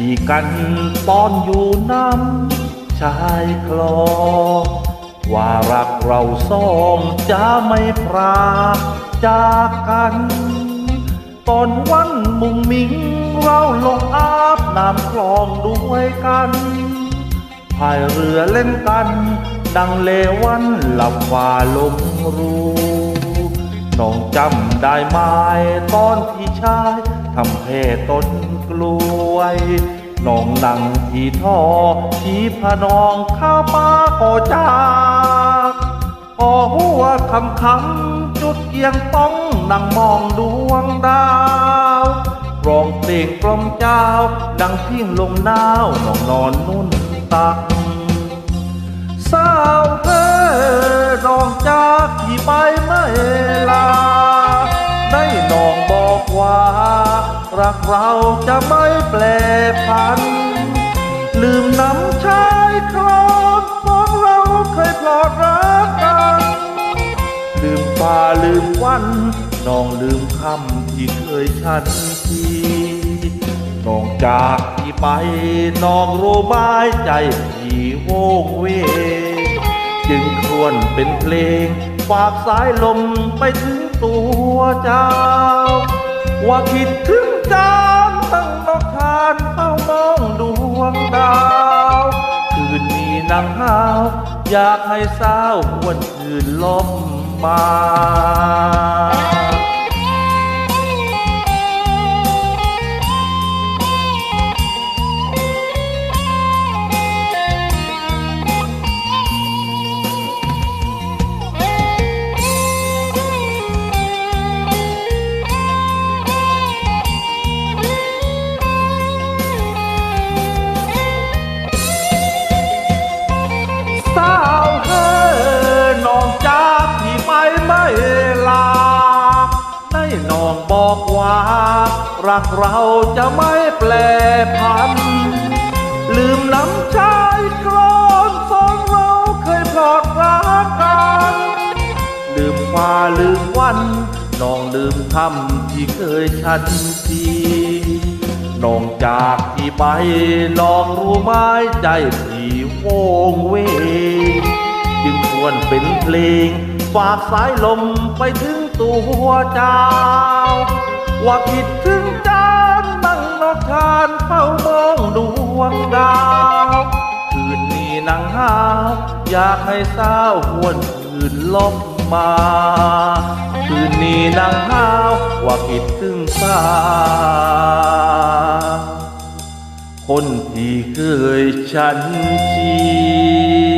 ที่กันตอนอยู่น้ำชายคลองว่ารักเราสองจะไม่พรากจากกัน ตอนวันมุงมิงเราลงอาบน้ำคลองด้วยกันพายเรือเล่นกัน ดังเลวันหลับฟ้าลมรูน้องจำได้ไหมตอนที่ชาย ทำแพต้นกล้วยน้องนั่งที่ท่อที่พนองข้าปลาก็จากพอหัวคำคำจุดเกียงป้องนั่งมองดวงดาวร้องเพลงกล่อมเจ้า ดังพิ้งลงนาวน้องนอนนุ่นตักสาวเธอน้องจากที่ไปไม่ลา รักเราจะไม่แปรพัน ลืมน้ำชายคลอนของเราเคยพลอดรักกัน ลืมฟ้าลืมวันน้องลืมคำที่เคยชันทีน้องจากที่ไปน้องรู้ไหมใจพี่โวงเว จึงควรเป็นเพลงฝากสายลมไปถึงตัวเจ้า ว่าคิดถึง จานตั้งนกทานเฝ้ามองดวงดาว คืนนี้นางหาว อยากให้สาวหวนคืนลมมา สาวเฮ้น้องจากที่ไปไม่ลาได้น้องบอกว่า รักเราจะไม่แปลพัน ลืมน้ำชายกรอนสองเราเคยพลอดรักกันลืมฟ้าลืมวันน้องลืมคำที่เคยชันทีน้องจากที่ไปน้องรู้ไหมใจพี่โวงเว จึงควรเป็นเพลง ฝากสายลมไปถึงตัวเจ้า ว่าคิดถึงจานนั่งนอกทานเฝ้ามองดวงดาว คืนนี้นางหาวอยากให้สาวหวนคืนลมมาคืนนี้นางหาวว่าคิดถึงสาคนที่เคยฉันชี